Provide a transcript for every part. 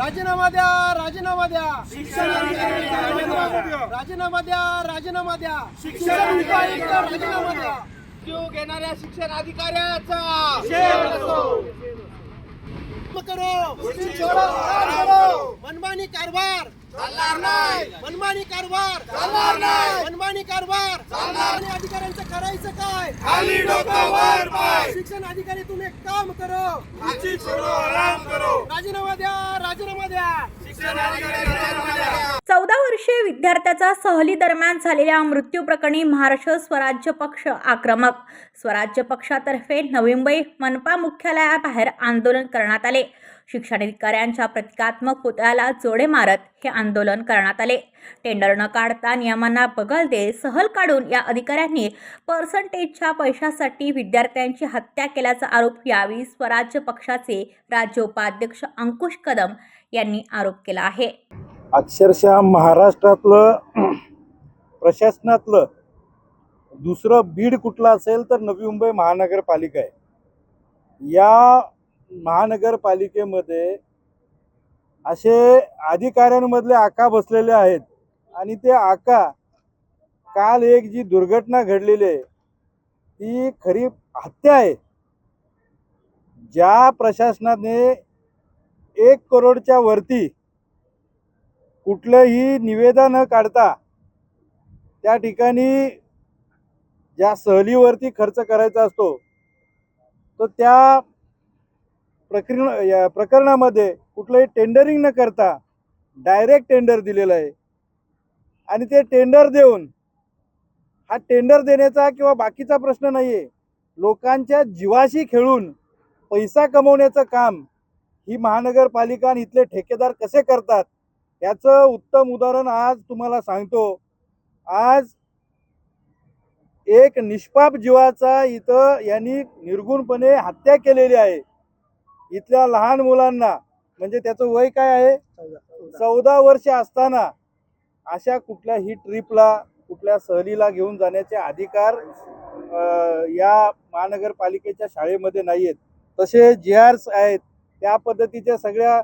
राजीनामा द्या राजीनामा द्या. राजीनामा द्या. राजीनामा द्या राजीनामा द्या. जीव घेणाऱ्या शिक्षण अधिकाऱ्याचा. करो. मनमानी कारभार. चालणार नाही. मनमानी कारभार. चालणार नाही. मनमानी कारभार. चालणार. आणि अधिकाऱ्यांचं करायचं काय? खाली डोकं वर पाय. शिक्षण अधिकारी तुम्ही एक काम करो. आराम करो. राजीनामा द्या. राजीनामा द्या विद्यार्थ्याचा सहली दरम्यान झालेल्या मृत्यू प्रकरणी महाराष्ट्र स्वराज्य पक्ष आक्रमक. स्वराज्य पक्षातर्फे नवी मुंबई मनपा मुख्यालयाबाहेर आंदोलन करण्यात आले. शिक्षणाधिकाऱ्यांच्या प्रतिकात्मक पुतळ्याला जोडे मारत हे आंदोलन करण्यात आले. टेंडर न काढता नियमांना बगल दे सहल काढून या अधिकाऱ्यांनी पर्सेंटेजच्या पैशासाठी विद्यार्थ्यांची हत्या केल्याचा आरोप यावेळी स्वराज्य पक्षाचे राज्य उपाध्यक्ष अंकुश कदम यांनी आरोप केला आहे. अक्षरशः महाराष्ट्रातलं प्रशासनातलं दुसरं बीड कुठलं असेल तर नवी मुंबई महानगरपालिका आहे. या महानगरपालिकेमध्ये असे अधिकाऱ्यांमधले आका बसलेले आहेत आणि ते आका काल एक जी दुर्घटना घडलेली आहे ती खरी हत्या आहे. ज्या प्रशासनाने एक करोडच्या वरती कुठलंही निवेदन न काढता त्या ठिकाणी ज्या सहलीवरती खर्च करायचा असतो तो त्या प्रकरण या प्रकरणामध्ये कुठलंही टेंडरिंग न करता डायरेक्ट टेंडर दिलेलं आहे. आणि ते टेंडर देऊन हा टेंडर देण्याचा किंवा बाकीचा प्रश्न नाही आहे लोकांच्या जीवाशी खेळून पैसा कमवण्याचं काम ही महानगरपालिका आणि इथले ठेकेदार कसे करतात याचं उत्तम उदाहरण आज तुम्हाला सांगतो. आज एक निष्पाप जीवाचा इथं यांनी निर्गुणपणे हत्या केलेली आहे. इथल्या लहान मुलांना म्हणजे त्याचं वय काय आहे? चौदा वर्ष असताना अशा कुठल्याही ट्रिपला कुठल्या सहलीला घेऊन जाण्याचे अधिकार या महानगरपालिकेच्या शाळेमध्ये नाही आहेत तसे जे आर्स आहेत त्या पद्धतीच्या सगळ्या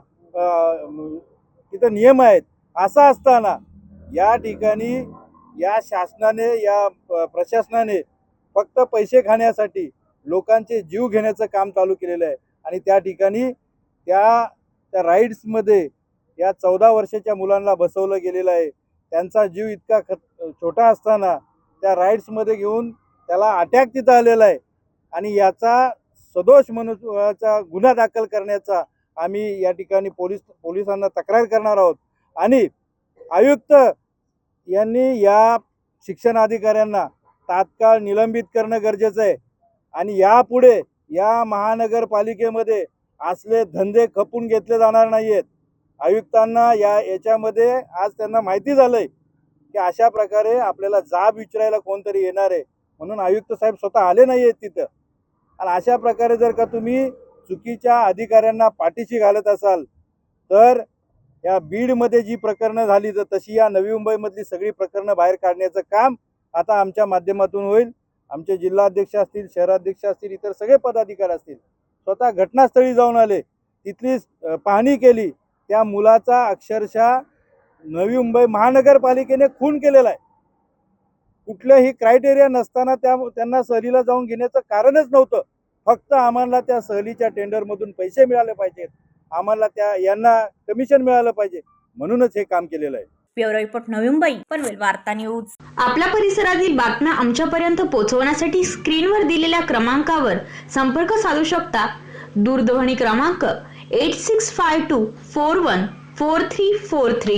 तिथं नियम आहेत. असं असताना या ठिकाणी या शासनाने या प्रशासनाने फक्त पैसे खाण्यासाठी लोकांचे जीव घेण्याचं काम चालू केलेलं आहे. आणि त्या ठिकाणी त्या त्या राईड्समध्ये या चौदा वर्षाच्या मुलांना बसवलं गेलेलं आहे. त्यांचा जीव इतका खत छोटा असताना त्या राईड्समध्ये घेऊन त्याला अटॅक तिथं आलेला आहे. आणि याचा सदोष मनुष्याचा गुन्हा दाखल करण्याचा आम्ही या ठिकाणी पोलीस पोलिसांना तक्रार करणार आहोत. आणि आयुक्त यांनी या शिक्षण अधिकाऱ्यांना तात्काळ निलंबित करणं गरजेचं आहे. आणि यापुढे या महानगरपालिकेमध्ये असले धंदे खपून घेतले जाणार नाही आहेत आयुक्तांना या याच्यामध्ये आज त्यांना माहिती झालं आहे की अशा प्रकारे आपल्याला जाब विचारायला कोणतरी येणार आहे. म्हणून आयुक्त साहेब स्वतः आले नाही आहेत तिथं. आणि अशा प्रकारे जर का तुम्ही चुकीच्या अधिकाऱ्यांना पाठीशी घालत असाल तर या बीडमध्ये जी प्रकरणं झाली तर तशी या नवी मुंबईमधली सगळी प्रकरणं बाहेर काढण्याचं काम आता आमच्या माध्यमातून होईल. आमचे जिल्हाध्यक्ष असतील शहराध्यक्ष असतील इतर सगळे पदाधिकारी असतील स्वतः घटनास्थळी जाऊन आले तिथली पाहणी केली त्या मुलाचा अक्षरशः नवी मुंबई महानगरपालिकेने खून केलेला आहे. कुठलंही क्रायटेरिया नसताना त्या त्यांना सहलीला जाऊन घेण्याचं कारणच नव्हतं. फक्त आम्हाला त्या सहलीच्या टेंडरमधून पैसे मिळाले पाहिजेत. आम्हाला त्या यांना कमिशन मिळालं पाहिजे. म्हणूनच हे काम केलेलं आहे. ब्युरो रिपोर्ट नवी मुंबई पनवेल वार्ता न्यूज. आपल्या परिसरातील बातम्या आमच्यापर्यंत पोहोचवण्यासाठी स्क्रीनवर दिलेल्या क्रमांकावर संपर्क साधू शकता. दूरध्वनी क्रमांक eight six five two four one four three four three